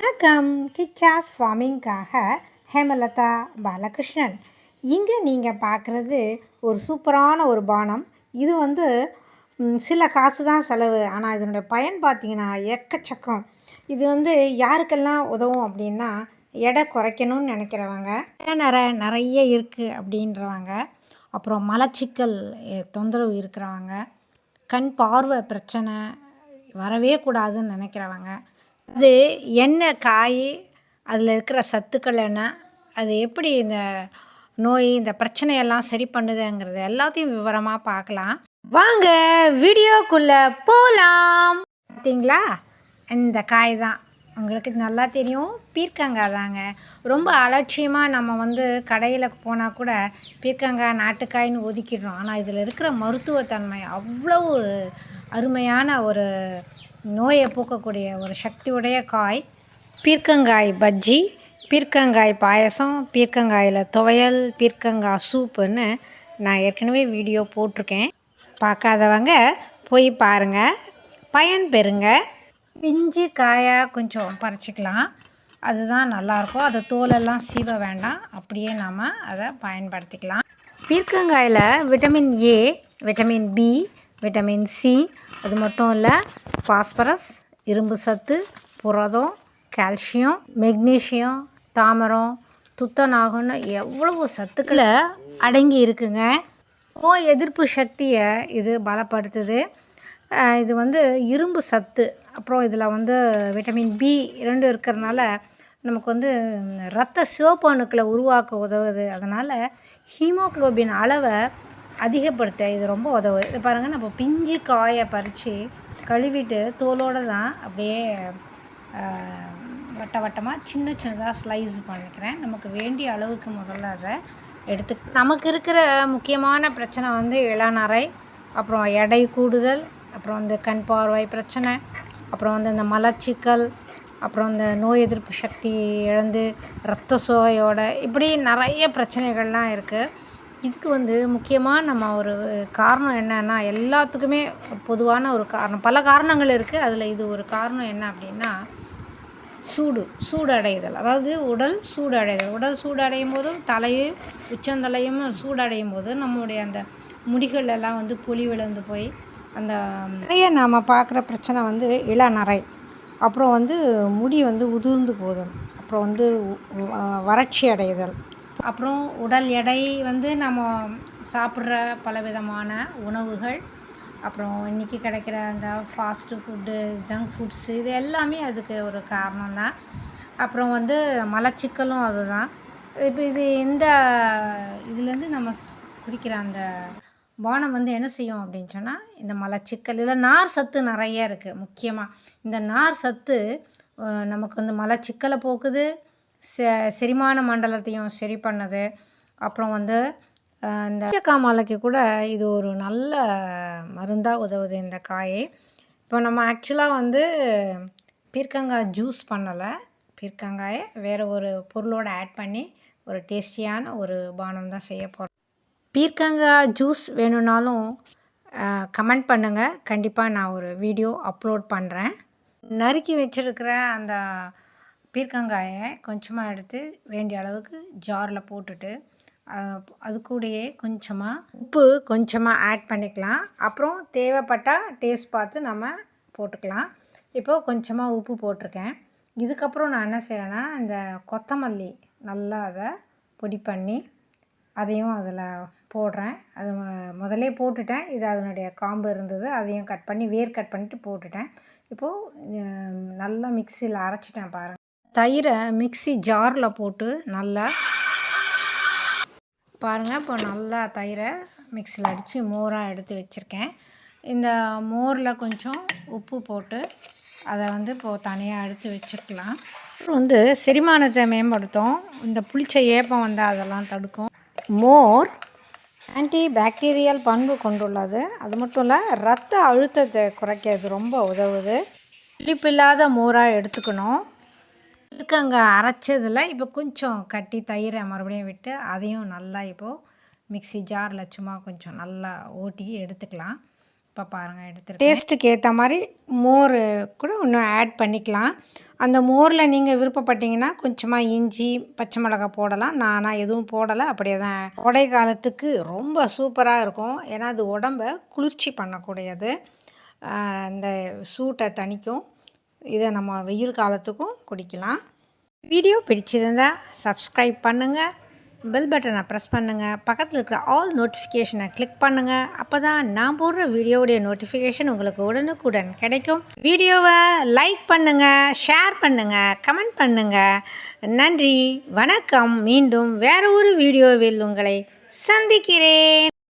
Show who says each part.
Speaker 1: வணக்கம். கிச்சாஸ் ஃபார்மிங்காக ஹேமலதா பாலகிருஷ்ணன். இங்கே நீங்கள் பார்க்குறது ஒரு சூப்பரான ஒரு பானம். இது வந்து சில காசு தான் செலவு. ஆனால் இதனுடைய பயன் பார்த்திங்கன்னா எக்கச்சக்கம். இது வந்து யாருக்கெல்லாம் உதவும் அப்படின்னா எடை குறைக்கணும்னு நினைக்கிறவங்க நிறை நிறைய இருக்குது அப்படின்றவங்க அப்புறம் மலச்சிக்கல் தொந்தரவு இருக்கிறவங்க கண் பார்வை பிரச்சனை வரவே கூடாதுன்னு நினைக்கிறவங்க அது என்ன காய் அதில் இருக்கிற சத்துக்கள் என்ன அது எப்படி இந்த நோய் இந்த பிரச்சனையெல்லாம் சரி பண்ணுதுங்கிறது எல்லாத்தையும் விவரமாக பார்க்கலாம். வாங்க வீடியோக்குள்ளே போகலாம் பார்த்தீங்களா இந்த காய் தான். உங்களுக்கு நல்லா தெரியும். பீர்க்கங்காய் தாங்க. ரொம்ப அலட்சியமாக நம்ம வந்து கடையில் போனால் கூட பீர்க்கங்காய் நாட்டுக்காய்னு ஒதுக்கிடுறோம். ஆனால் இதில் இருக்கிற மருத்துவத்தன்மை அவ்வளவு அருமையான ஒரு நோயை போக்கக்கூடிய ஒரு சக்தியுடைய காய் பீர்க்கங்காய் பஜ்ஜி பீர்க்கங்காய் பாயசம் பீர்க்கங்காயில் துவையல் பீர்க்கங்காய் சூப்புன்னு நான் ஏற்கனவே வீடியோ போட்டிருக்கேன். பார்க்காதவங்க போய் பாருங்கள் பயன் பெறுங்க. பிஞ்சு காயாக கொஞ்சம் பறிச்சிக்கலாம். அதுதான் நல்லாயிருக்கும். அது தோலெல்லாம் சீவ வேண்டாம். அப்படியே நாம் அதை பயன்படுத்திக்கலாம். பீர்க்கங்காயில் vitamin A vitamin B vitamin C அது மட்டும் இல்லை பாஸ்பரஸ் இரும்பு சத்து புரதம் கால்சியம் மெக்னீஷியம் தாமரம் துத்தநாகம்னு எவ்வளவு சத்துக்களை அடங்கி இருக்குங்க. நோய் எதிர்ப்பு சக்தியை இது பலப்படுத்துது. இது வந்து இரும்பு சத்து அப்புறம் இதில் வந்து விட்டமின் பி இரண்டு இருக்கிறதுனால நமக்கு வந்து ரத்த சிவப்பு அணுக்களை உருவாக்க உதவுது. அதனால் ஹீமோகுளோபின் அளவை அதிகப்படுத்த இது ரொம்ப உதவுது. இது பாருங்கள் நம்ம பிஞ்சு காயை பறித்து கழுவிட்டு தோலோடு தான் அப்படியே வட்ட வட்டமாக சின்ன சின்னதாக ஸ்லைஸ் பண்ணிக்கிறேன். நமக்கு வேண்டிய அளவுக்கு முதல்ல அதை எடுத்து நமக்கு இருக்கிற முக்கியமான பிரச்சனை வந்து இளநரை அப்புறம் எடை கூடுதல் அப்புறம் இந்த கண் பார்வை பிரச்சனை அப்புறம் வந்து இந்த மலச்சிக்கல் அப்புறம் இந்த நோய் எதிர்ப்பு சக்தி இழந்து ரத்த சோகையோட இப்படி நிறைய பிரச்சனைகள்லாம் இருக்குது இதுக்கு வந்து முக்கியமாக நம்ம ஒரு காரணம் என்னன்னா எல்லாத்துக்குமே பொதுவான ஒரு காரணம். பல காரணங்கள் இருக்குது அதில் இது ஒரு காரணம் என்ன அப்படின்னா சூடு சூடு அடைதல் அதாவது உடல் சூடு அடைதல் உடல் சூடு அடையும் போதும் தலையும் உச்சந்தலையும் சூடு அடையும் போது நம்முடைய அந்த முடிகள் எல்லாம் வந்து புலி விழுந்து போய் அந்த நிறைய நாம் பார்க்குற பிரச்சனை வந்து இளநரை அப்புறம் வந்து முடி வந்து உதிர்ந்து போதல் அப்புறம் வந்து வறட்சி அடைதல். அப்புறம் உடல் எடை வந்து நம்ம சாப்பிட்ற பலவிதமான உணவுகள் அப்புறம் இன்றைக்கி கிடைக்கிற அந்த ஃபாஸ்ட்டு ஃபுட்டு ஜங்க் ஃபுட்ஸு இது எல்லாமே அதுக்கு ஒரு காரணம் தான். அப்புறம் வந்து மலச்சிக்கலும் அதுதான். இப்போ இது இந்த இதுலேருந்து நம்ம ஸ்- குடிக்கிற அந்த பானம் வந்து என்ன செய்யும் அப்படின்னு சொன்னால் இந்த மலச்சிக்கல் இதில் நார் சத்து நிறைய இருக்குது முக்கியமாக இந்த நார் சத்து நமக்கு வந்து மலச்சிக்கலை போக்குது செ செரிமான மண்டலத்தையும் சரி பண்ணுது. அப்புறம் வந்து இந்த மாலைக்கு கூட இது ஒரு நல்ல மருந்தாக உதவுது இந்த காயை. இப்போ நம்ம ஆக்சுவலாக வந்து பீர்க்கங்காய் ஜூஸ் பண்ணலை. பீர்க்கங்காயை வேறு ஒரு பொருளோடு ஆட் பண்ணி ஒரு டேஸ்டியான ஒரு பானம் தான் செய்ய போகிறோம் பீர்க்கங்காய் ஜூஸ் வேணும்னாலும் கமெண்ட் பண்ணுங்கள் கண்டிப்பாக நான் ஒரு வீடியோ அப்லோட் பண்ணுறேன் நறுக்கி வச்சுருக்கிற அந்த பீர்க்கங்காயை கொஞ்சமாக எடுத்து வேண்டிய அளவுக்கு ஜாரில் போட்டுட்டு அது கூடயே கொஞ்சமாக உப்பு கொஞ்சமாக ஆட் பண்ணிக்கலாம். அப்புறம் தேவைப்பட்டால் டேஸ்ட் பார்த்து நம்ம போட்டுக்கலாம். இப்போது கொஞ்சமாக உப்பு போட்டிருக்கேன். இதுக்கப்புறம் நான் என்ன செய்கிறேன்னா இந்த கொத்தமல்லி நல்லா அதை பொடி பண்ணி அதையும் அதில் போடுறேன். அது மொ- முதல்லே போட்டுட்டேன். இது அதனுடைய காம்பு இருந்தது. அதையும் கட் பண்ணி வேர் கட் பண்ணிட்டு போட்டுட்டேன். இப்போது நல்லா மிக்சியில் அரைச்சிட்டேன் பாருங்கள் தயிரை மிக்ஸி ஜாரில் போட்டு நல்லா பாருங்கள் இப்போ நல்லா தயிரை மிக்சியில் அடித்து மோராக எடுத்து வச்சுருக்கேன். இந்த மோரில் கொஞ்சம் உப்பு போட்டு அதை வந்து இப்போது தனியாக எடுத்து வச்சுக்கலாம். அப்புறம் வந்து செரிமானத்தை மேம்படுத்தும். இந்த புளிச்ச ஏப்பம் வந்து அதெல்லாம் தடுக்கும். மோர் ஆன்டி பாக்டீரியல் பண்பு கொண்டுள்ளது. அது மட்டும் இல்லை ரத்த அழுத்தத்தை குறைக்கிறது ரொம்ப உதவுது. புளிப்பில்லாத மோராக எடுத்துக்கணும். இருக்காங்க அரைச்சதில் இப்போ கொஞ்சம் கட்டி தயிரை மறுபடியும் விட்டு அதையும் நல்லா இப்போது மிக்ஸி ஜாரில் சும்மா கொஞ்சம் நல்லா ஓட்டி எடுத்துக்கலாம். இப்போ பாருங்கள் எடுத்து டேஸ்ட்டுக்கு ஏற்ற மாதிரி மோர் கூட இன்னும் ஆட் பண்ணிக்கலாம். அந்த மோரில் நீங்கள் விருப்பப்பட்டீங்கன்னா கொஞ்சமாக இஞ்சி பச்சை மிளகாய் போடலாம். நானாக எதுவும் போடலை அப்படியே தான். கோடை காலத்துக்கு ரொம்ப சூப்பராக இருக்கும். ஏன்னா அது உடம்ப குளிர்ச்சி பண்ணக்கூடியது. அந்த இந்த சூட்டை தணிக்கும். இதை நம்ம வெயில் காலத்துக்கும் குடிக்கலாம். வீடியோ பிடிச்சிருந்தா சப்ஸ்கிரைப் பண்ணுங்கள் பெல் பட்டனை ப்ரெஸ் பண்ணுங்கள் பக்கத்தில் இருக்கிற ஆல் நோட்டிஃபிகேஷனை கிளிக் பண்ணுங்கள் அப்போ தான் நான் போடுற வீடியோவுடைய நோட்டிஃபிகேஷன் உங்களுக்கு உடனுக்குடன் கிடைக்கும். வீடியோவை லைக் பண்ணுங்கள் ஷேர் பண்ணுங்கள் கமெண்ட் பண்ணுங்கள் நன்றி வணக்கம். மீண்டும் வேறு ஒரு வீடியோவில் உங்களை சந்திக்கிறேன்.